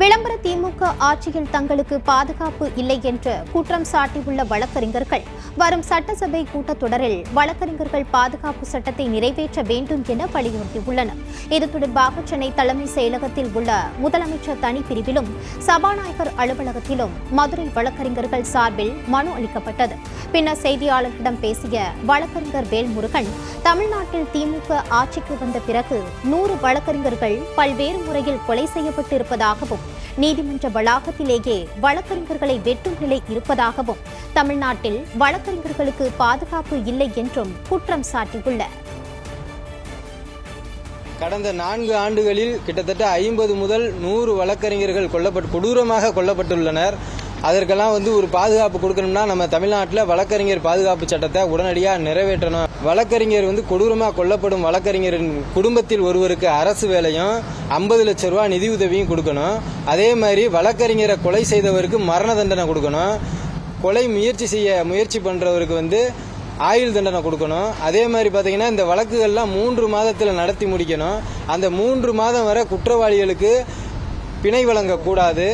விளம்பர திமுக ஆட்சியில் தங்களுக்கு பாதுகாப்பு இல்லை என்று குற்றம் சாட்டியுள்ள வழக்கறிஞர்கள் வரும் சட்டசபை கூட்டத்தொடரில் வழக்கறிஞர்கள் பாதுகாப்பு சட்டத்தை நிறைவேற்ற வேண்டும் என வலியுறுத்தியுள்ளனர். இது தொடர்பாக சென்னை தலைமை செயலகத்தில் உள்ள முதலமைச்சர் தனிப்பிரிவிலும் சபாநாயகர் அலுவலகத்திலும் மதுரை வழக்கறிஞர்கள் சார்பில் மனு அளிக்கப்பட்டது. பின்னர் செய்தியாளர்களிடம் பேசிய வழக்கறிஞர் வேல்முருகன் தமிழ்நாட்டில் திமுக ஆட்சிக்கு வந்த பிறகு நூறு வழக்கறிஞர்கள் பல்வேறு முறையில் கொலை செய்யப்பட்டிருப்பதாகவும் நீதிமன்ற வளாகத்திலேயே வழக்கறிஞர்களை வெட்டும் நிலை இருப்பதாகவும் தமிழ்நாட்டில் வழக்கறிஞர்களுக்கு பாதுகாப்பு இல்லை என்றும் குற்றம் சாட்டியுள்ளார் கடந்த நான்கு ஆண்டுகளில் கிட்டத்தட்ட ஐம்பது முதல் நூறு வழக்கறிஞர்கள் கொல்லப்பட்டு கொடூரமாக கொல்லப்பட்டுள்ளனர். அதற்கெல்லாம் வந்து ஒரு பாதுகாப்பு கொடுக்கணும்னா நம்ம தமிழ்நாட்டில் வழக்கறிஞர் பாதுகாப்பு சட்டத்தை உடனடியாக நிறைவேற்றணும். வழக்கறிஞர் வந்து கொடூரமாக கொல்லப்படும் வழக்கறிஞரின் குடும்பத்தில் ஒருவருக்கு அரசு வேலையும் ஐம்பது லட்ச ரூபா நிதியுதவியும் கொடுக்கணும். அதே மாதிரி வழக்கறிஞரை கொலை செய்தவருக்கு மரண தண்டனை கொடுக்கணும். கொலை முயற்சி செய்ய முயற்சி பண்ணுறவருக்கு வந்து ஆயுள் தண்டனை கொடுக்கணும். அதே மாதிரி பார்த்தீங்கன்னா இந்த வழக்குகள்லாம் மூன்று மாதத்தில் நடத்தி முடிக்கணும். அந்த மூன்று மாதம் வரை குற்றவாளிகளுக்கு பிணை வழங்கக்கூடாது.